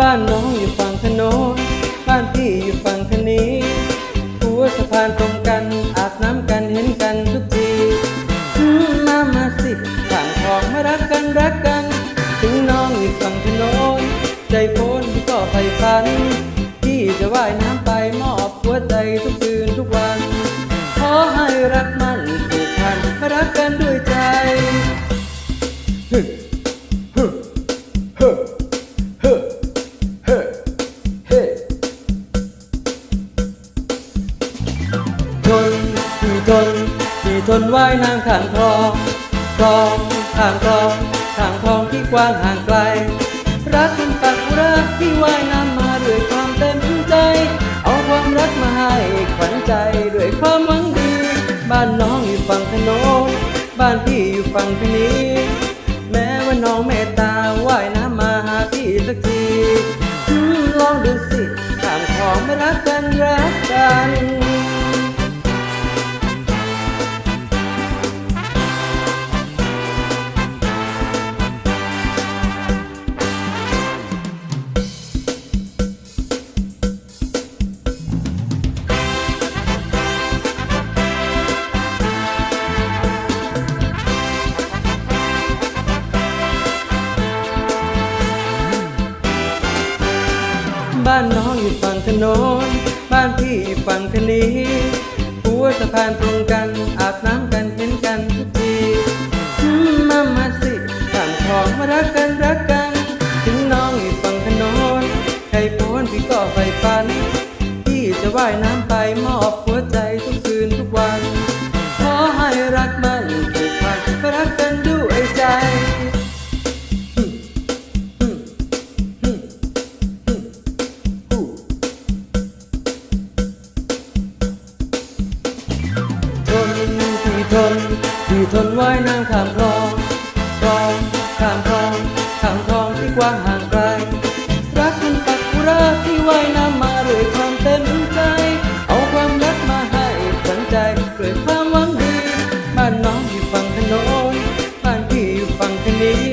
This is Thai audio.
บ้านน้องอยู่ฝั่งถนนบ้านพี่อยู่ฝั่งทนี้หัวสะพานตรงกัน อาบน้ำกันเห็นกันทุกทีมามาสิฝั่งทองมารักกันรักกัน ถึงน้องอยู่ฝั่งถนนใจโพนก็ไฟฟันพี่จะว่ายน้ำไปมอบหัวใจทุกคืนทุกวันขอให้รัก ทนที่ทนที่ทนว่ายน้ำข้างคลองคลองข้างคลองข้างคลองที่กว้างห่างไกล รักมันปักรักที่ว่ายน้ำมาด้วยความเต็มใจ เอาความรักมาให้ขวัญใจด้วยความหวังดี บ้านน้องอยู่ฝั่งถนนบ้านพี่อยู่ฝั่งทนี้ แม้ว่าน้องเมตตาว่ายน้ำมาหาพี่สักทีลองดูสิข้ามของไม่รักกันรักกัน บ้านน้องอยู่ฝั่งถนน บ้านพี่ฝั่งคนีหัวสะพานตรงกัน อาบน้ำกันเห็นกันทุกทีมามาสิข้ามของมารักกันรักกัน ถึงน้องอยู่ฝั่งถนนใครพ้นพี่ก็ใฝ่ฝัน พี่จะว่ายน้ำไปมอบ ทนที่ทนไว้น้ำข้ามคลองคลองข้ามคลองข้ามคลองที่กว้างห่างไกล รักมันปักกุราที่ว่ายน้ำมาด้วยความเต็มใจ เอาความรักมาให้สนใจด้วยความหวังดีบ้านน้องอยู่ฝั่งถนนบ้านพี่อยู่ฝั่งทะเล